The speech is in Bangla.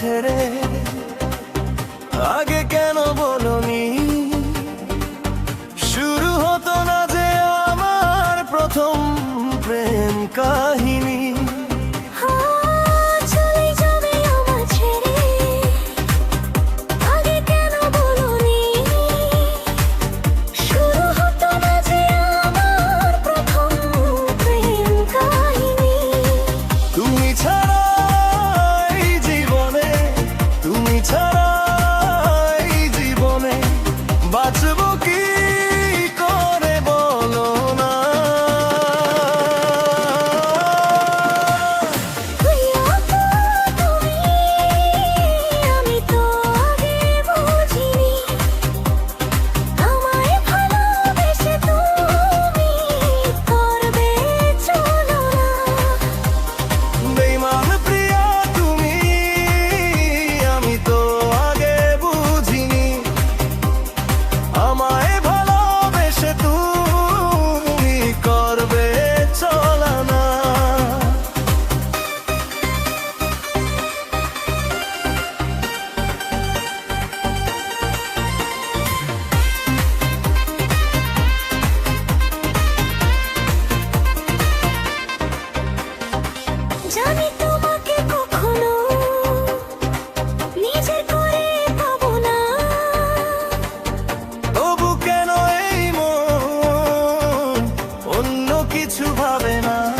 ছেড়ে। আগে কেন বলনি but কিছু ভাবে না।